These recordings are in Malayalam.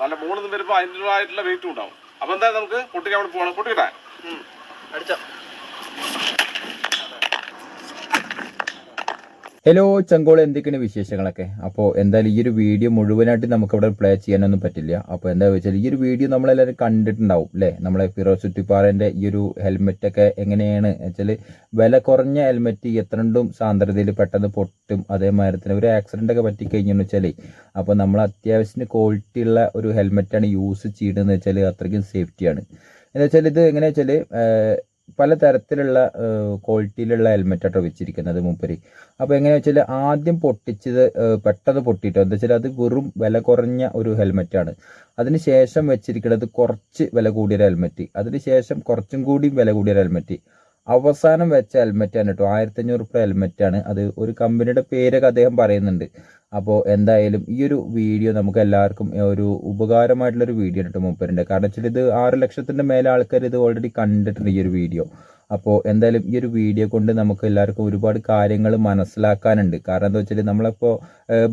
നല്ല മുകളിൽ വരുമ്പോൾ അതിന്റെതായിട്ടുള്ള വെയിറ്റും ഉണ്ടാവും. അപ്പോൾ എന്തായാലും നമുക്ക് പൊട്ടിക്കാൻ അവിടെ പോകണം പൊട്ടിക്കട്ടെ അടിച്ചോ. ഹലോ ചങ്കോൾ എന്തൊക്കെയാണ് വിശേഷങ്ങളൊക്കെ? അപ്പോൾ എന്തായാലും ഈ ഒരു വീഡിയോ മുഴുവനായിട്ട് നമുക്ക് ഇവിടെ പ്ലേ ചെയ്യാനൊന്നും പറ്റില്ല. അപ്പോൾ എന്താ വെച്ചാൽ ഈ ഒരു വീഡിയോ നമ്മളെല്ലാവരും കണ്ടിട്ടുണ്ടാവും അല്ലേ നമ്മളെ ഫിറോസ് ചുറ്റിപ്പാറന്റെ ഈ ഒരു ഹെൽമെറ്റൊക്കെ എങ്ങനെയാണ്? വെച്ചാൽ വില കുറഞ്ഞ ഹെൽമെറ്റ് എത്രണ്ടും സാന്ദ്രതയിൽ പെട്ടെന്ന് പൊട്ടും. അതേമാതിരി തന്നെ ഒരു ആക്സിഡന്റ് ഒക്കെ പറ്റിക്കഴിഞ്ഞെന്ന് വെച്ചാൽ അപ്പോൾ നമ്മൾ അത്യാവശ്യത്തിന് ക്വാളിറ്റി ഉള്ള ഒരു ഹെൽമെറ്റാണ് യൂസ് ചെയ്യുന്നതെന്ന് വെച്ചാൽ അത്രയ്ക്കും സേഫ്റ്റിയാണ് എന്താ വെച്ചാൽ ഇത് എങ്ങനെയാ വെച്ചാൽ പല തരത്തിലുള്ള ക്വാളിറ്റിയിലുള്ള ഹെൽമെറ്റാണ് വെച്ചിരിക്കുന്നത് മൂപ്പര്. അപ്പോൾ എങ്ങനെയാ വെച്ചാൽ ആദ്യം പൊട്ടിച്ചത് പെട്ടെന്ന് പൊട്ടിയിട്ടോ എന്താ വെച്ചാൽ അത് വെറും വില കുറഞ്ഞ ഒരു ഹെൽമെറ്റാണ് അതിന് ശേഷം വെച്ചിരിക്കുന്നത് കുറച്ച് വില കൂടിയ ഹെൽമെറ്റ് അതിന് ശേഷം കുറച്ചും കൂടി വില കൂടിയ ഹെൽമെറ്റ് അവസാനം വെച്ച ഹെൽമെറ്റാണ് കേട്ടോ ആയിരത്തി അഞ്ഞൂറ് റുപ്യ ഹെൽമെറ്റാണ് അത് ഒരു കമ്പനിയുടെ പേരൊക്കെ അദ്ദേഹം പറയുന്നുണ്ട്. അപ്പോൾ എന്തായാലും ഈ ഒരു വീഡിയോ നമുക്ക് എല്ലാവർക്കും ഒരു ഉപകാരമായിട്ടുള്ളൊരു വീഡിയോ ആണ് കേട്ടോ മൂപ്പരിന്റെ. കാരണം വെച്ചാൽ ഇത് ആറ് ലക്ഷത്തിന്റെ മേലെ ആൾക്കാർ ഇത് ഓൾറെഡി കണ്ടിട്ടുണ്ട് ഈ ഒരു വീഡിയോ അപ്പോൾ എന്തായാലും ഈ ഒരു വീഡിയോ കൊണ്ട് നമുക്ക് എല്ലാവർക്കും ഒരുപാട് കാര്യങ്ങൾ മനസ്സിലാക്കാനുണ്ട്. കാരണം എന്താ വെച്ചാൽ നമ്മളിപ്പോൾ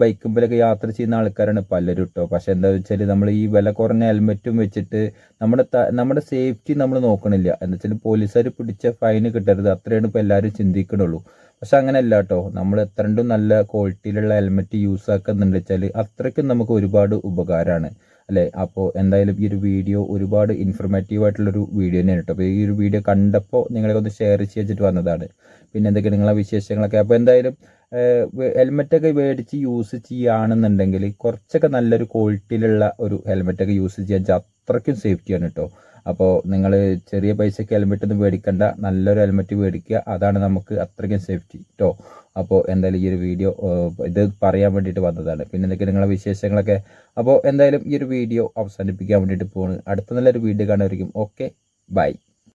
ബൈക്കുമ്പോഴൊക്കെ യാത്ര ചെയ്യുന്ന ആൾക്കാരാണ് പലരും കേട്ടോ പക്ഷെ എന്താ വെച്ചാൽ നമ്മൾ ഈ വില കുറഞ്ഞ ഹെൽമെറ്റും വെച്ചിട്ട് നമ്മുടെ നമ്മുടെ സേഫ്റ്റി നമ്മൾ നോക്കണില്ല. എന്താ വെച്ചാൽ പോലീസുകാർ പിടിച്ച ഫൈൻ കിട്ടരുത്. അത്രയാണ് ഇപ്പോൾ എല്ലാവരും ചിന്തിക്കണുള്ളൂ. പക്ഷെ അങ്ങനെയല്ല കേട്ടോ നമ്മൾ എത്രണ്ടും നല്ല ക്വാളിറ്റിയിലുള്ള ഹെൽമെറ്റ് യൂസ് ആക്കുന്നുണ്ട് വെച്ചാൽ അത്രയ്ക്കും നമുക്ക് ഒരുപാട് ഉപകാരമാണ് അല്ലേ? അപ്പോൾ എന്തായാലും ഈ ഒരു വീഡിയോ ഒരുപാട് ഇൻഫർമേറ്റീവ് ആയിട്ടുള്ളൊരു വീഡിയോ തന്നെയാണ് കേട്ടോ. അപ്പോൾ ഈ ഒരു വീഡിയോ കണ്ടപ്പോൾ നിങ്ങളെ ഒന്ന് ഷെയർ ചെയ്തിട്ട് വന്നതാണ്. പിന്നെ എന്തൊക്കെ നിങ്ങളെ വിശേഷങ്ങളൊക്കെ? അപ്പോൾ എന്തായാലും ഹെൽമെറ്റൊക്കെ മേടിച്ച് യൂസ് ചെയ്യുകയാണെന്നുണ്ടെങ്കിൽ കുറച്ചൊക്കെ നല്ലൊരു ക്വാളിറ്റിയിലുള്ള ഒരു ഹെൽമെറ്റൊക്കെ യൂസ് ചെയ്യാൻ അത്രയ്ക്കും സേഫ്റ്റിയാണ് കേട്ടോ. അപ്പോൾ നിങ്ങൾ ചെറിയ പൈസയ്ക്ക് ഹെൽമെറ്റ് ഒന്നും മേടിക്കണ്ട നല്ലൊരു ഹെൽമെറ്റ് മേടിക്കുക അതാണ് നമുക്ക് അത്രയ്ക്കും സേഫ്റ്റി കേട്ടോ അപ്പോൾ എന്തായാലും ഈ ഒരു വീഡിയോ ഇത് പറയാൻ വേണ്ടിയിട്ട് വന്നതാണ്. പിന്നെ എന്തൊക്കെ നിങ്ങളെ വിശേഷങ്ങളൊക്കെ? അപ്പോൾ എന്തായാലും ഈ ഒരു വീഡിയോ അവസാനിപ്പിക്കാൻ വേണ്ടിയിട്ട് പോവാണ് അടുത്ത നല്ലൊരു വീഡിയോ കാണുമായിരിക്കും ഓക്കെ ബൈ